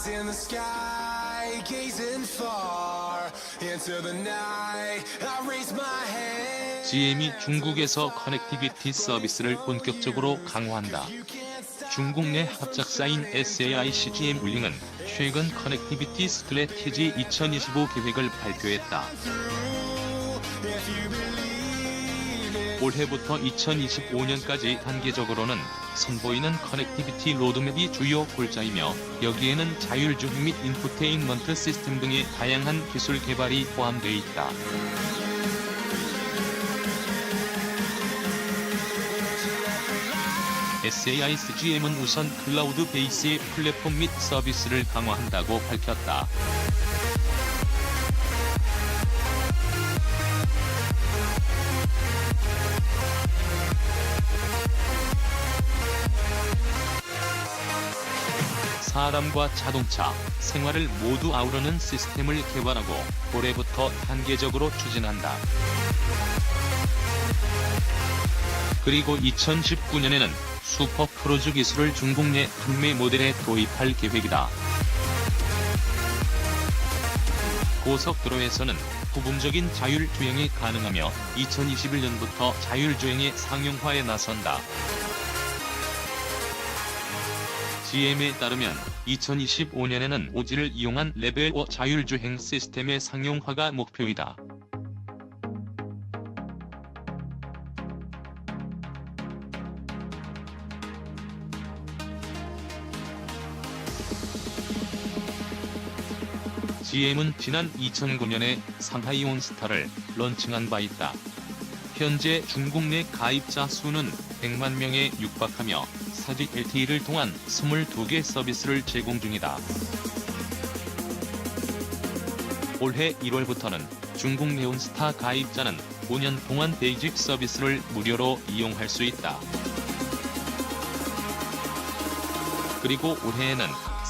eyes in the sky, gazing far into the night. I raise my hand. GM이 중국에서 커넥티비티 서비스를 본격적으로 강화한다. 중국 내 합작사인 SAI-CGM 울링은 최근 커넥티비티 스트래티지 2025 계획을 발표했다. 올해부터 2025년까지 단계적으로는 선보이는 커넥티비티 로드맵이 주요 골자이며 여기에는 자율주행 및 인포테인먼트 시스템 등의 다양한 기술 개발이 포함되어 있다. SAISGM은 우선 클라우드 베이스의 플랫폼 및 서비스를 강화한다고 밝혔다. 사람과 자동차, 생활을 모두 아우르는 시스템을 개발하고 올해부터 단계적으로 추진한다. 그리고 2019년에는 슈퍼 크루즈 기술을 중국 내 판매 모델에 도입할 계획이다. 고속도로에서는 부분적인 자율주행이 가능하며 2021년부터 자율주행의 상용화에 나선다. GM에 따르면 2025년에는 오지를 이용한 레벨 5 자율주행 시스템의 상용화가 목표이다. GM은 지난 2009년에 상하이 온스타를 런칭한 바 있다. 현재 중국 내 가입자 수는 100만 명에 육박하며 사직 LTE를 통한 22개 서비스를 제공 중이다. 올해 1월부터는 중국 네온스타 가입자는 5년 동안 베이직 서비스를 무료로 이용할 수 있다. 그리고 올해에는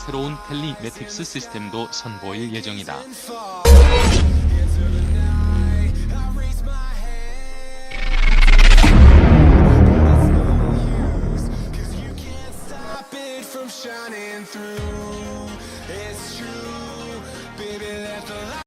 새로운 텔리매틱스 시스템도 선보일 예정이다. been through. It's true, baby, let the